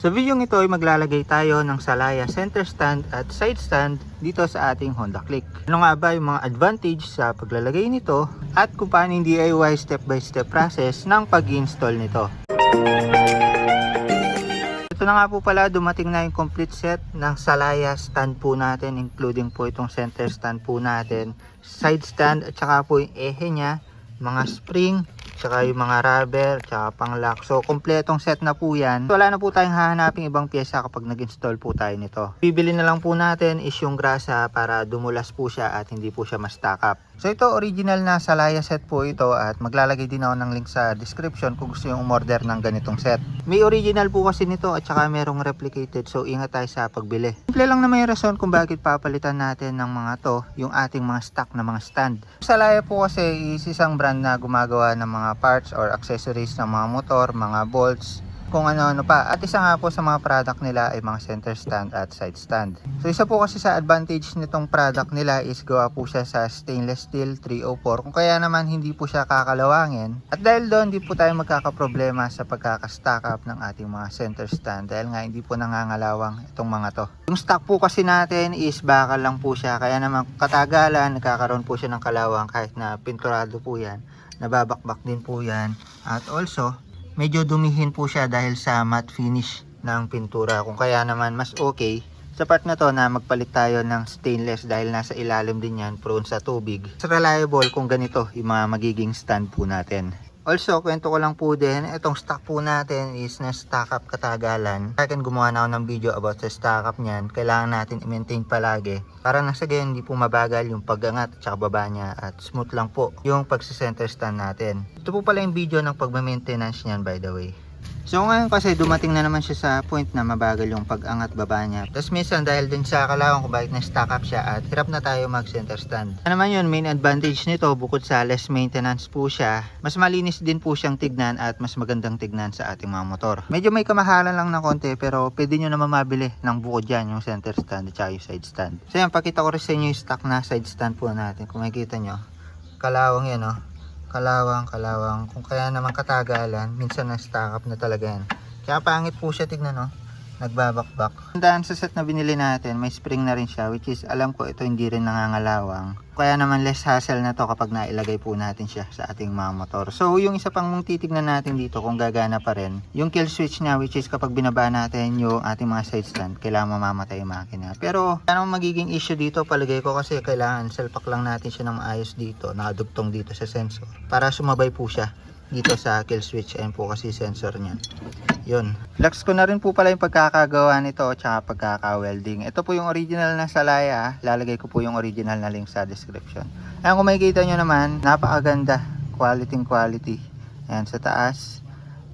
Sa video ito ay maglalagay tayo ng Salaya center stand at side stand dito sa ating Honda Click. Ano nga ba yung mga advantage sa paglalagay nito at kung paano yung DIY step by step process ng pag-install nito. Ito na nga po pala, dumating na yung complete set ng Salaya stand po natin, including po itong center stand po natin, side stand at saka po yung ehe niya, mga spring, tsaka yung mga rubber, tsaka pang lock. So, kompletong set na po yan. Wala na po tayong hahanaping ibang pyesa kapag nag-install po tayo nito. Bibili na lang po natin is yung grasa para dumulas po siya at hindi po siya ma-stack up. So, ito original na Salaya set po ito at maglalagay din ako ng link sa description kung gusto yung umorder ng ganitong set. May original po kasi nito at saka merong replicated so ingat tayo sa pagbili. Simple lang naman yung rason kung bakit papalitan natin ng mga to yung ating mga stock na mga stand. Salaya po kasi is isang brand na gumagawa ng mga parts or accessories ng mga motor, mga bolts, kung ano-ano pa. At isa nga po sa mga product nila ay mga center stand at side stand. So isa po kasi sa advantage nitong product nila is gawa po siya sa stainless steel 304 kung kaya naman hindi po siya kakalawangin. At dahil doon hindi po tayo magkakaproblema sa pagkakastack up ng ating mga center stand dahil nga hindi po nangangalawang itong mga to. Yung stock po kasi natin is bakal lang po siya kaya naman katagalan nagkakaroon po siya ng kalawang kahit na pinturado po yan. Nababakbak din po yan. At also, medyo dumihin po siya dahil sa matte finish ng pintura. Kung kaya naman mas okay sa part na to na magpalit tayo ng stainless dahil nasa ilalim din yan prone sa tubig. Mas reliable kung ganito yung mga magiging stand po natin. Also, kwento ko lang po din, itong stock po natin is na stock up katagalan. Akin gumawa na ako ng video about sa stock up niyan. Kailangan natin i-maintain palagi. Para nasa gayon hindi po mabagal yung pag-angat at baba niya at smooth lang po yung pagsa-center stand natin. Ito po pala yung video ng pag-maintenance niyan by the way. So ngayon kasi dumating na naman siya sa point na mabagal yung pag-angat baba niya. Tapos minsan dahil din sa kalawang kung bakit na-stack up siya at hirap na tayo mag-center stand. Ano naman yun, main advantage nito bukod sa less maintenance po siya, mas malinis din po siyang tignan at mas magandang tignan sa ating mga motor. Medyo may kamahalan lang ng konti pero pwede nyo naman mabili ng bukod dyan yung center stand at yung side stand. So yan, pakita ko rin sa inyo yung stock na side stand po natin. Kung makikita nyo, kalawang yan oh kalawang, kalawang. Kung kaya naman katagalan, minsan na-stack up na talaga yan. Kaya pangit po siya, tignan no. Nagbabakbak. Tandaan sa set na binili natin, may spring na rin siya, which is alam ko ito hindi rin nangangalawang. Kaya naman less hassle na to kapag nailagay po natin siya sa ating mga motor. So yung isa pang titignan natin dito kung gagana pa rin, yung kill switch niya which is kapag binaba natin yung ating mga side stand, kailangan mamamatay yung makina. Pero ano magiging issue dito, palagay ko kasi kailangan salpak lang natin siya ng maayos dito, nakadugtong dito sa sensor para sumabay po siya dito sa kill switch. Ayan po kasi sensor niya. Yun. Flex ko na rin po pala yung pagkakagawa nito at saka pagkaka-welding. Ito po yung original na Salaya. Lalagay ko po yung original na link sa description. Ayan kung makikita nyo naman, napakaganda. Quality quality. Ayan sa taas.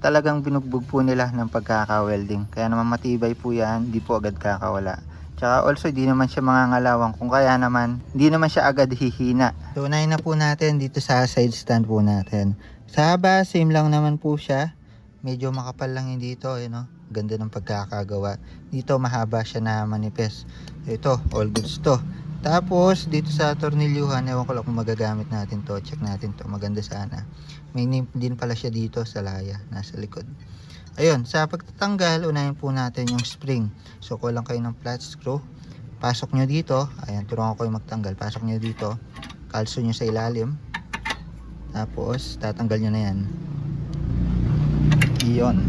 Talagang binugbog po nila ng pagkaka-welding. Kaya naman matibay po yan. Hindi po agad kakawala. Tsaka also di naman siya mangangalawang kung kaya naman hindi naman siya agad hihina. So na po natin dito sa side stand po natin. Sa haba same lang naman po siya. Medyo makapal lang yun dito eh no. Ganda ng pagkakagawa. Dito mahaba siya na manipes. Ito all goods to. Tapos dito sa tornilyuhan, ewan ko lang kung magagamit natin to. Check natin to. Maganda sana. May name din pala siya dito sa laya. Nasa likod. Ayun, sa pagtatanggal, unahin po natin yung spring. So, kulang kayo ng flat screw. Pasok nyo dito. Ayan, turuan ko kayo magtanggal. Pasok nyo dito. Kalso nyo sa ilalim. Tapos, tatanggal nyo na yan. Iyon.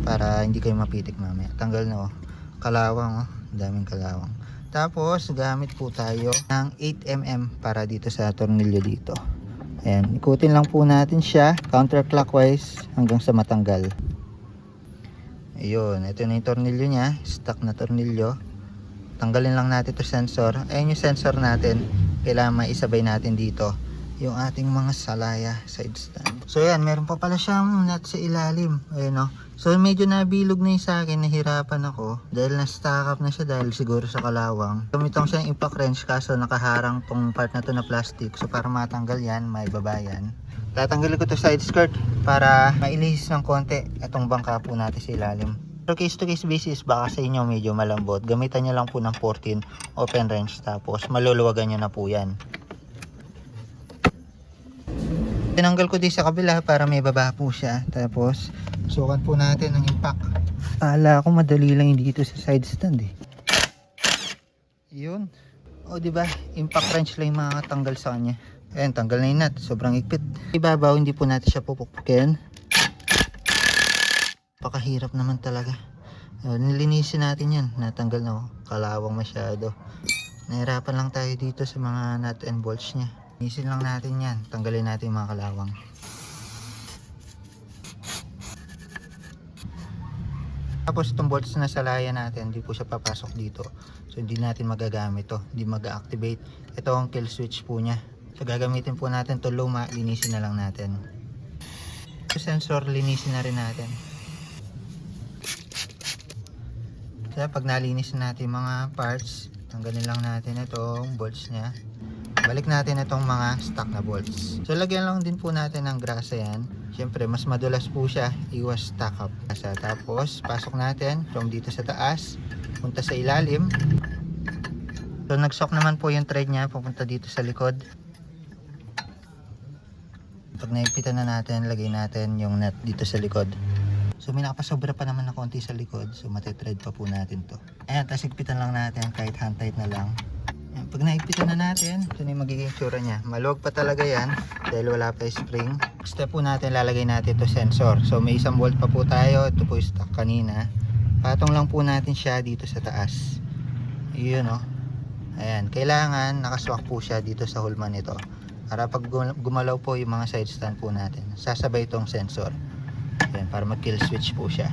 Para hindi kayo mapitik mamaya. Tanggal na oh. Kalawang oh. Daming kalawang. Tapos, gamit po tayo ng 8mm para dito sa tornilyo dito. Ayan, ikutin lang po natin siya counterclockwise hanggang sa matanggal. Ayun, ito na yung tornilyo niya. Stock na tornilyo. Tanggalin lang natin to sensor. Ayun yung sensor natin. Kailangan maisabay natin dito yung ating mga salaya side stand. So yan, meron pa pala siyang nut sa ilalim. Ayun o. So medyo nabilog na yung sa akin, nahirapan ako. Dahil na-stack up na siya dahil siguro sa kalawang. Gamitong siya ng impact wrench kaso nakaharang tong part na to na plastic. So para matanggal yan, may baba yan. Tatanggalin ko to side skirt para mailihis ng konti itong bangka po natin sa ilalim. Pero case to case basis, baka sa inyo medyo malambot. Gamitan nyo lang po ng 14 open wrench tapos maluluwagan nyo na po yan. Tinanggal ko din sa kabila para may baba po siya. Tapos, sukat po natin ang impact. Akala ko madali lang dito sa side stand eh. Yun. O di ba? Impact wrench lang yung makakatanggal sa kanya. Ayan, tanggal na yung nut. Sobrang ipit. Ibabaw, hindi po natin siya pupukpukin. Pakahirap naman talaga. O, nilinisin natin yan. Natanggal na oh. Kalawang masyado. Nahirapan lang tayo dito sa mga nut and bolts niya. Linisin lang natin yan. Tanggalin natin mga kalawang. Tapos itong bolts na salaya natin, hindi po siya papasok dito. So hindi natin magagamit to, hindi mag-activate. Ito ang kill switch po niya. So gagamitin po natin to luma, linisin na lang natin. Yung sensor, linisin na rin natin. Kaya pag nalinis na natin mga parts, tanggalin lang natin itong bolts niya. Balik natin itong mga stock na bolts. So lagyan lang din po natin ng grasa yan. Siyempre mas madulas po siya, iwas stock up. Grasa. Tapos pasok natin from dito sa taas, punta sa ilalim. So nag-sock naman po yung thread niya, pupunta dito sa likod. Pag naigpitan na natin, lagay natin yung nut dito sa likod. So may nakapasobra pa naman na konti sa likod. So matitread pa po natin to. Ayan, tapos igpitan lang natin kahit hand tight na lang. Pag naigpitan na natin, ito na yung magiging tsura niya. Maluwag pa talaga yan dahil wala pa spring. Step po natin, lalagay natin to sensor. So may isang volt pa po tayo. Ito po yung kanina. Patong lang po natin siya dito sa taas. Yun o. Ayan, kailangan nakaswak po siya dito sa hulma nito. Para pag gum- gumalaw po yung mga side stand po natin, sasabay itong sensor. Ayan, para mag kill switch po siya.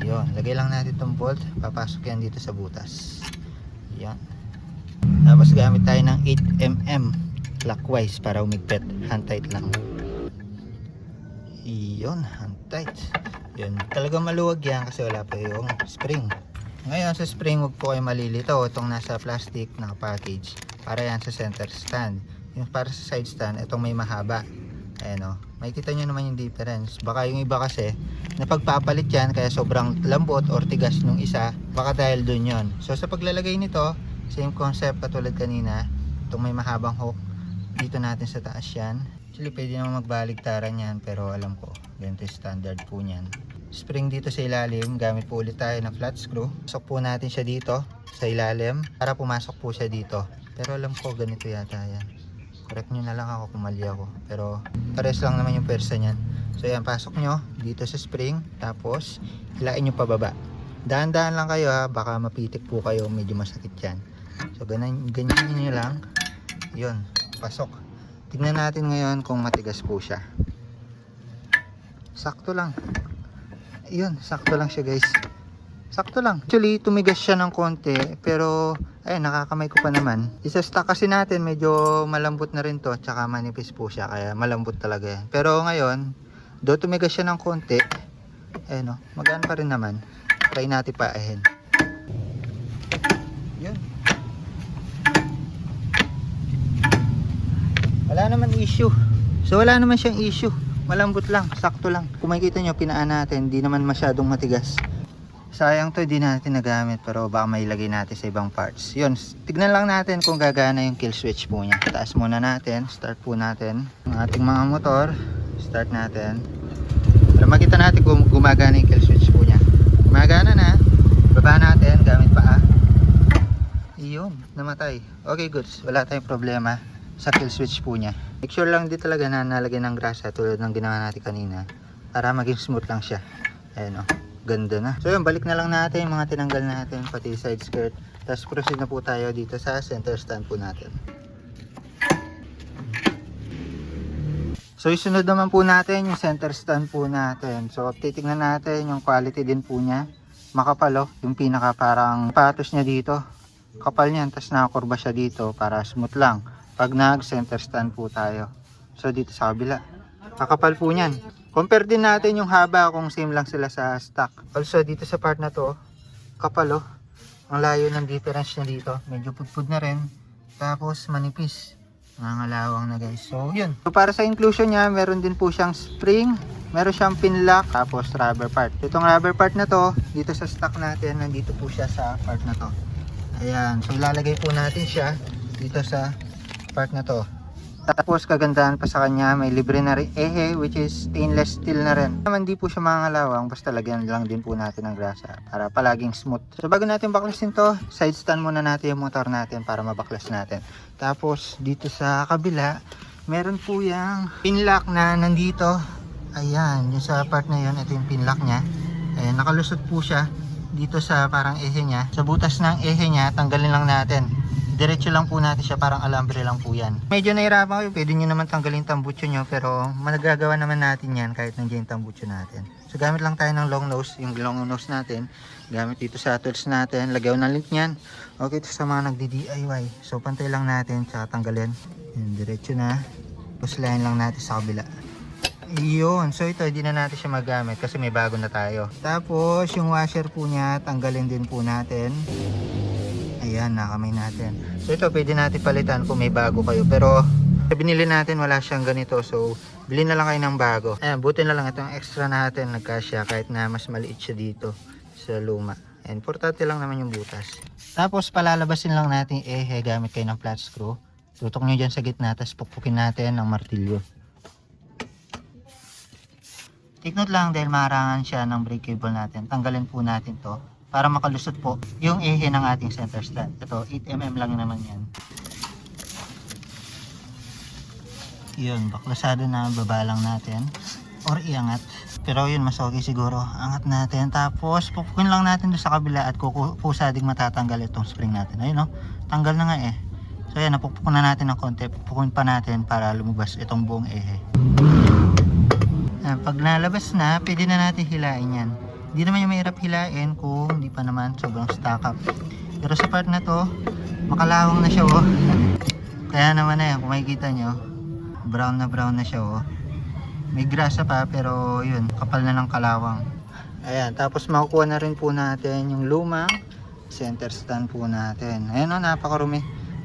Yun, lagay lang natin itong bolt. Papasok yan dito sa butas. Yan. Tapos gamit tayo ng 8mm clockwise para umigpit. Hand tight lang. Yun, hand tight. Yun, talagang maluwag yan kasi wala pa yung spring. Ngayon sa spring, huwag po kayo malilito. Itong nasa plastic na package. Para yan sa center stand. Yung para sa side stand, itong may mahaba. Ayan o. Makikita nyo naman yung difference. Baka yung iba kasi, napagpapalit yan kaya sobrang lambot or tigas nung isa. Baka dahil dun yon. So sa paglalagay nito, same concept katulad kanina. Itong may mahabang hook. Dito natin sa taas yan. Actually, pwede naman magbaligtaran yan. Pero alam ko, ganito standard po niyan. Spring dito sa ilalim. Gamit po ulit tayo ng flat screw. Pasok po natin siya dito sa ilalim. Para pumasok po siya dito. Pero alam ko, ganito yata yan correct nyo na lang ako kung mali ako pero pares lang naman yung persa nyan so yan pasok nyo dito sa spring tapos hilain nyo pababa dahan-dahan lang kayo ha baka mapitik po kayo medyo masakit yan so ganyan, ganyan nyo lang yun pasok. Tignan natin ngayon kung matigas po siya. Sakto lang. Yun sakto lang siya guys. Sakto lang. Actually tumigas siya ng konti pero ayun nakakamay ko pa naman. Isa stock kasi natin medyo malambot na rin to tsaka manipis po siya kaya malambot talaga pero ngayon do tumigas siya ng konti ayun o magaan pa rin naman. Try natin pa ahin yun wala naman issue. So wala naman siyang issue. Malambot lang. Sakto lang. Kung makikita nyo pinaan natin. Hindi naman masyadong matigas. Sayang to hindi natin nagamit. Pero baka mailagay natin sa ibang parts. Yun tignan lang natin kung gagana yung kill switch po niya. Taas muna natin. Start po natin. Ang ating mga motor start natin. Para makita natin kung gumagana yung kill switch po niya. Gumagana na. Baba natin gamit paa iyon namatay. Okay goods. Wala tayong problema sa kill switch po niya make sure lang di talaga na nalagyan ng grasa tulad ng ginawa natin kanina para maging smooth lang siya ayan o ganda na. So yun, balik na lang natin yung mga tinanggal natin, pati side skirt. Tapos proceed na po tayo dito sa center stand po natin. So isunod naman po natin yung center stand po natin. So titignan natin yung quality din po niya. Makapal oh, yung pinaka parang patos niya dito. Kapal niyan, tapos nakakurba siya dito para smooth lang. Pag nag center stand po tayo. So dito sa kabila. Kakapal po niyan. Compare din natin yung haba kung same lang sila sa stock. Also dito sa part na to, kapal oh. Ang layo ng difference niya dito. Medyo pudpud na rin. Tapos manipis. Nangangalawang na guys. So yun. So para sa inclusion niya, meron din po siyang spring. Meron siyang pin lock. Tapos rubber part. Itong rubber part na to, dito sa stock natin, nandito po siya sa part na to. Ayan. So ilalagay po natin siya dito sa part na to. Tapos kagandahan pa sa kanya, may libre na rin ehe which is stainless steel na rin. Naman di po siya mangangalawang, basta lagyan lang din po natin ng grasa para palaging smooth. So bago natin baklasin to, side stand muna natin yung motor natin para mabaklas natin. Tapos dito sa kabila, meron po yung pinlock na nandito. Ayan, yung sa part na yun, ito yung pinlock niya. Ayan, nakalusot po siya dito sa parang ehe niya. Sa butas ng ehe niya, tanggalin lang natin. Diretso lang po natin siya, parang alambre lang po yan. Medyo nahirapan kayo, pwede nyo naman tanggalin tambutso nyo, pero magagawa naman natin yan kahit nandiyan yung tambutso natin. So gamit lang tayo ng long nose, yung long nose natin. Gamit dito sa tools natin, lagyaw ng link niyan. Okay, ito sa mga nagdi-DIY. So pantay lang natin, tsaka tanggalin. Yun, diretso na. Puslayan lang natin sa kabila. Yun. So ito, hindi na natin siya magamit kasi may bago na tayo. Tapos, yung washer po niya, tanggalin din po natin. Ayan, nakamay natin. So ito, pwede natin palitan kung may bago kayo. Pero, binili natin, wala siyang ganito. So, bilhin na lang kayo ng bago. Ayan, buti na lang itong extra natin, nagkasya kahit na mas maliit siya dito sa luma. And portate lang naman yung butas. Tapos, palalabasin lang natin yung ehe gamit kayo ng flat screw. Tutok nyo dyan sa gitna, tapos pukpukin natin ng martilyo. Take note lang dahil maharangan siya ng brake cable natin. Tanggalin po natin to para makalusot po yung ehe ng ating center stand. Ito, 8mm lang naman yan. Yun, baklasado na baba lang natin or iangat. Pero yun, mas okay siguro. Angat natin. Tapos, pupukin lang natin doon sa kabila at kuku- pusadig matatanggal itong spring natin. Ayun, no? Tanggal na nga eh. So, ayan, napupukun na natin ng konti. Pupukin pa natin para lumabas itong buong ehe. Pag nalabas na, pwede na natin hilain yan. Hindi naman yung mahirap hilain kung hindi pa naman sobrang stack up. Pero sa part na to, makalawang na siya oh. Kaya naman na yan, kung makikita nyo, brown na brown na siya oh. May grasa pa pero yun, kapal na ng kalawang. Ayan, tapos makukuha na rin po natin yung lumang center stand po natin. Ayan oh, napakarumi.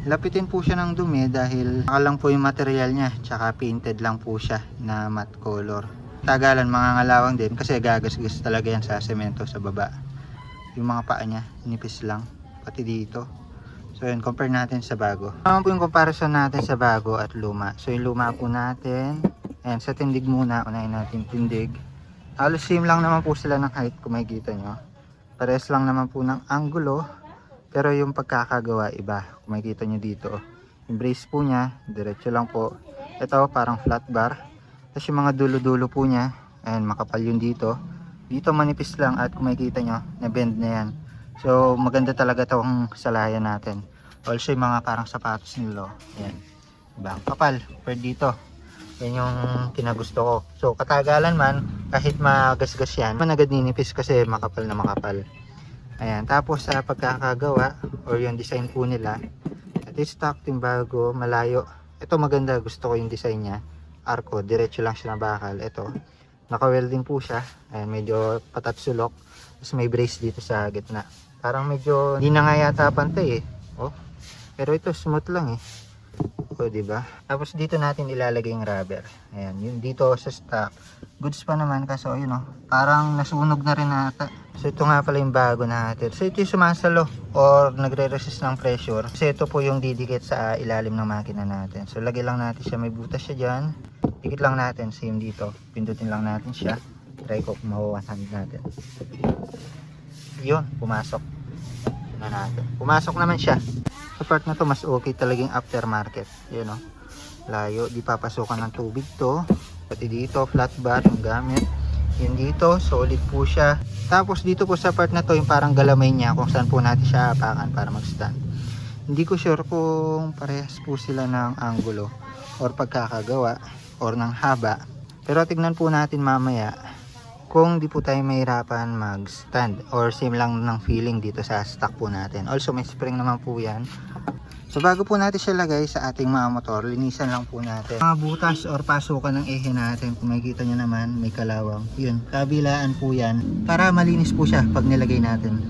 Lapitin po siya ng dumi dahil nakalang po yung material niya, tsaka painted lang po siya na matte color. Tagalan mga ngalawang din kasi gagasgas talaga yan sa semento sa baba. Yung mga paa niya, nipis lang. Pati dito. So yun, compare natin sa bago. Ano po yung comparison natin sa bago at luma? So yung luma po natin, ayan, sa tindig muna, unahin natin tindig. Halos same lang naman po sila ng height kung makikita nyo. Pares lang naman po ng angulo, pero yung pagkakagawa iba. Kung makikita nyo dito, yung brace po niya, diretso lang po. Ito parang flat bar. Tapos yung mga dulo-dulo po niya, ayan, makapal yun dito. Dito manipis lang at kung makikita nyo, na-bend na yan. So maganda talaga tong salayan natin. Also yung mga parang sapatos nilo. Ayan. Diba? Kapal. Per dito. Yan yung kinagusto ko. So katagalan man, kahit magasgas yan, man agad ninipis kasi makapal na makapal. Ayan. Tapos sa pagkakagawa or yung design po nila, at stock yung bago, malayo. Ito maganda. Gusto ko yung design niya. Arco. Diretso lang siya na bakal. Ito. Naka-welding po siya. Ayan. Medyo patatsulok. Tapos may brace dito sa gitna. Parang medyo hindi na nga yata pantay eh. Oh. Pero ito smooth lang eh. O, di ba? Tapos dito natin ilalagay yung rubber. Ayan, yun dito sa stock. Goods pa naman kasi oh, yun oh. Parang nasunog na rin ata. So ito nga pala yung bago natin. So ito yung sumasalo or nagre-resist ng pressure. Kasi ito po yung didikit sa ilalim ng makina natin. So lagay lang natin siya. May butas siya dyan. Dikit lang natin. Same dito. Pindutin lang natin siya. Try ko kung mawawasan natin. Yun, pumasok. Na natin. Pumasok naman siya. Sa part na to, mas okay talagang aftermarket. Yun o. Layo, di papasukan ng tubig to. Pati dito, flat bar yung gamit. Yun dito, solid po siya. Tapos dito po sa part na to, yung parang galamay niya kung saan po natin siya apakan para mag-stand. Hindi ko sure kung parehas po sila ng angulo or pagkakagawa or ng haba. Pero tignan po natin mamaya kung di po tayo mahirapan mag-stand or same lang ng feeling dito sa stock po natin. Also may spring naman po yan. So bago po natin siya lagay sa ating mga motor, linisan lang po natin. Mga butas or pasukan ng ehe natin, kung makikita nyo naman, may kalawang. Yun, kabilaan po yan para malinis po siya pag nilagay natin.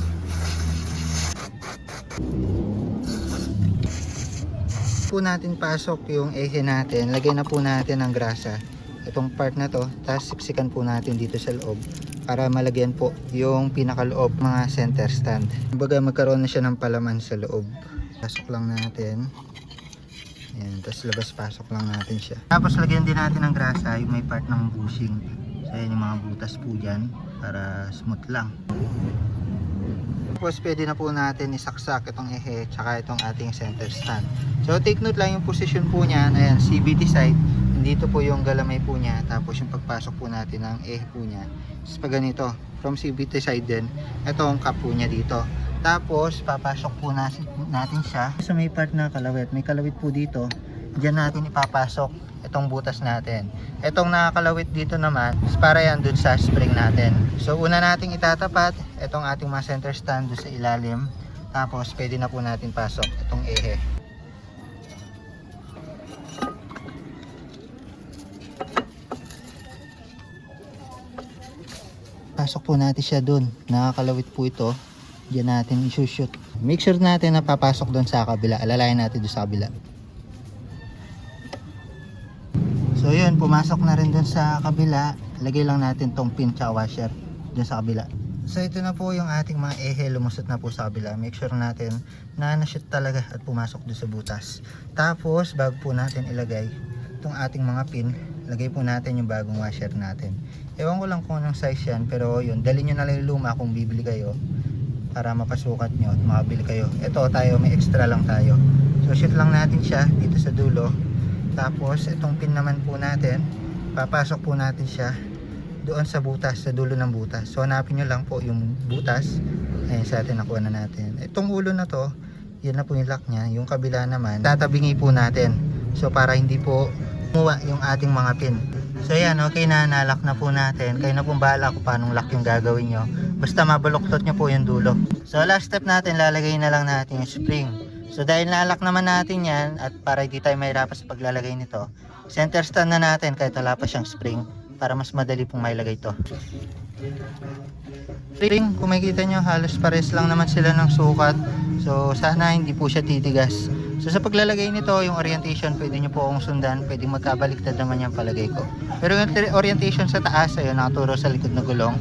po natin pasok yung ehe natin, lagay na po natin ng grasa itong part na to tapos sipsikan po natin dito sa loob para malagyan po yung pinakaloob mga center stand kumbaga magkaroon na siya ng palaman sa loob pasok lang natin Ayan, tapos labas-pasok lang natin siya. Tapos lagyan din natin ng grasa, yung may part ng bushing. So ayan yung mga butas po dyan, para smooth lang. Tapos pwede na po natin isaksak itong ehe, tsaka itong ating center stand. So take note lang yung position po niya, ayan, CVT side. Dito po yung galamay po niya, tapos yung pagpasok po natin ng ehe po niya. Tapos pag ganito, from CVT side din, ito ang cap po niya dito. Tapos, papasok po natin, siya sa may part na kalawit. May kalawit po dito. Diyan natin ipapasok itong butas natin. Itong nakakalawit dito naman, para yan dun sa spring natin. So, una nating itatapat itong ating mga center stand dun sa ilalim. Tapos, pwede na po natin pasok itong ehe. Pasok po natin siya dun. Nakakalawit po ito. Diyan natin isushoot. Make sure natin na papasok doon sa kabila. Alalayan natin doon sa kabila. So yun, pumasok na rin doon sa kabila. Lagay lang natin tong pin tsaka washer doon sa kabila. So ito na po yung ating mga ehe lumusot na po sa kabila. Make sure natin na na-shoot talaga at pumasok doon sa butas. Tapos bago po natin ilagay itong ating mga pin, lagay po natin yung bagong washer natin. Ewan ko lang kung anong size yan pero yun, dali nyo na lang yung luma kung bibili kayo para mapasukat nyo at makabili kayo. Ito tayo, may extra lang tayo. So shoot lang natin siya dito sa dulo. Tapos itong pin naman po natin, papasok po natin siya doon sa butas, sa dulo ng butas. So hanapin nyo lang po yung butas. Ayun sa atin, nakuha na natin. Itong ulo na to, yun na po yung lock niya. Yung kabila naman, tatabingi po natin. So para hindi po muwa yung ating mga pin. So yan, okay na, nalock na po natin. Kayo na pong bahala kung paano lock yung gagawin nyo. Basta mabaluktot nyo po yung dulo. So last step natin, lalagay na lang natin yung spring. So dahil nalock naman natin yan, at para hindi tayo mahirapan sa paglalagay nito, center stand na natin kahit wala pa siyang spring para mas madali pong mailagay to. Spring, kung makikita nyo, halos pares lang naman sila ng sukat. So sana hindi po siya titigas. So sa paglalagay nito, yung orientation, pwede nyo po akong sundan. Pwede magkabaliktad naman yung palagay ko. Pero yung orientation sa taas, ayun, nakaturo sa likod na gulong.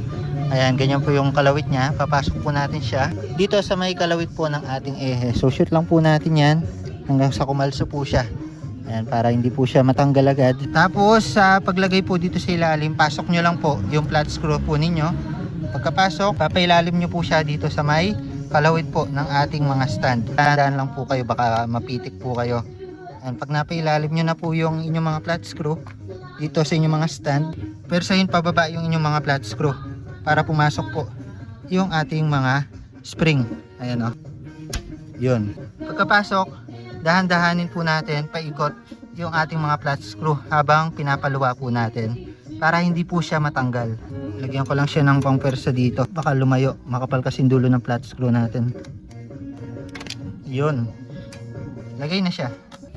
Ayan, ganyan po yung kalawit niya. Papasok po natin siya. Dito sa may kalawit po ng ating ehe. So shoot lang po natin yan hanggang sa kumalso po siya. Ayan, para hindi po siya matanggal agad. Tapos, sa paglagay po dito sa ilalim, pasok nyo lang po yung flat screw po ninyo. Pagkapasok, papailalim nyo po siya dito sa may kalawit po ng ating mga stand. Tandaan lang po kayo, baka mapitik po kayo. And pag napailalim nyo na po yung inyong mga flat screw dito sa inyong mga stand, pero sa pababa yung inyong mga flat screw para pumasok po yung ating mga spring. Ayan o. Yun. Pagkapasok, dahan-dahanin po natin paikot yung ating mga flat screw habang pinapaluwa po natin para hindi po siya matanggal. Lagyan ko lang siya ng pangpersa dito. Baka lumayo. Makapal kasi dulo ng flat screw natin. Yun. Lagay na siya.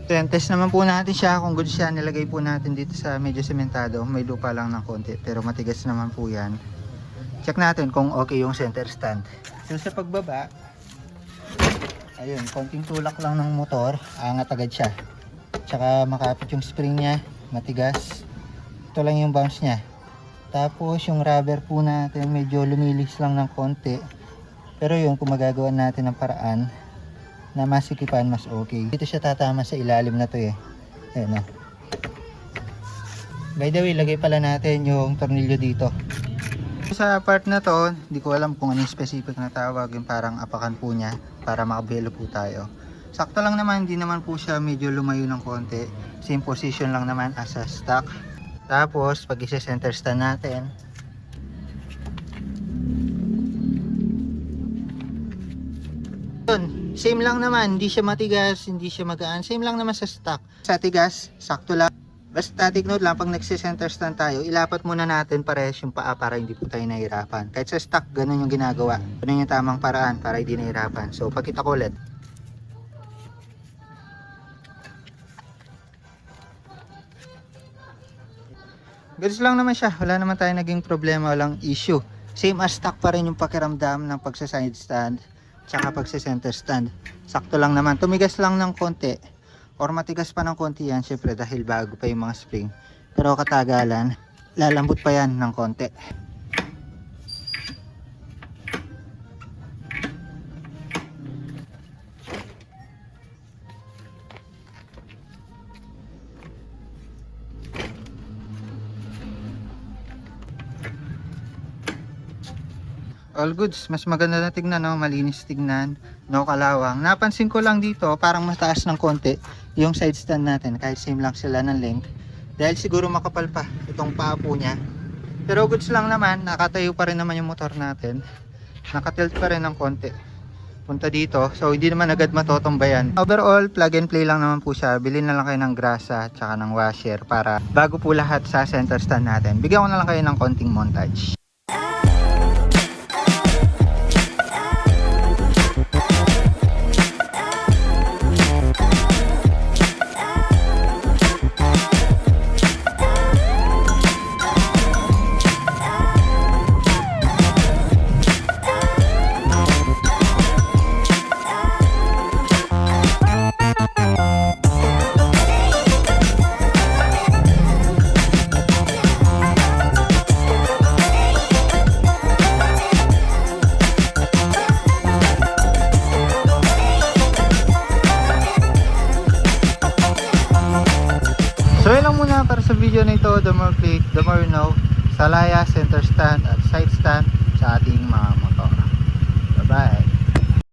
Then, test naman po natin siya kung good siya. Nilagay po natin dito sa medyo sementado. May lupa lang ng konti. Pero matigas naman po yan. Check natin kung okay yung center stand. So sa pagbaba, ayun, konting tulak lang ng motor. Angat agad siya. Tsaka makapit yung spring niya. Matigas. Ito lang yung bounce niya. Tapos yung rubber po natin medyo lumilis lang ng konti. Pero yun kung magagawa natin ng paraan na masikipan mas okay. Dito siya tatama sa ilalim na to eh. Ayan o. By the way, lagay pala natin yung tornilyo dito. Sa part na to, hindi ko alam kung anong specific na tawag, yung parang apakan po niya para makabelo po tayo. Sakto lang naman, hindi naman po siya medyo lumayo ng konti. Same position lang naman as a stock. Tapos, pag isa-center stand natin, same lang naman, hindi siya matigas, hindi siya magaan, same lang naman sa stock. Sa tigas, sakto lang. Basta take note lang, pag nagsi-center stand tayo, ilapat muna natin parehas yung paa para hindi po tayo nahihirapan. Kahit sa stock, ganun yung ginagawa. Ganun yung tamang paraan para hindi nahihirapan. So, pakita ko ulit. Goods lang naman siya. Wala naman tayo naging problema, walang issue. Same as stock pa rin yung pakiramdam ng pagsa side stand tsaka pagsa center stand. Sakto lang naman. Tumigas lang ng konti or matigas pa ng konti yan syempre dahil bago pa yung mga spring. Pero katagalan lalambot pa yan ng konti. All goods mas maganda na tignan no? Malinis tignan no? Kalawang. Napansin ko lang dito parang mataas ng konti yung side stand natin, kahit same lang sila ng length. Dahil siguro makapal pa itong paapo niya. Pero goods lang naman, nakatayo pa rin naman yung motor natin. Nakatilt pa rin ng konti. Punta dito, so hindi naman agad matotombayan. Overall, plug and play lang naman po siya. Bilhin na lang kayo ng grasa at saka ng washer para bago po lahat sa center stand natin. Bigyan ko na lang kayo ng konting montage.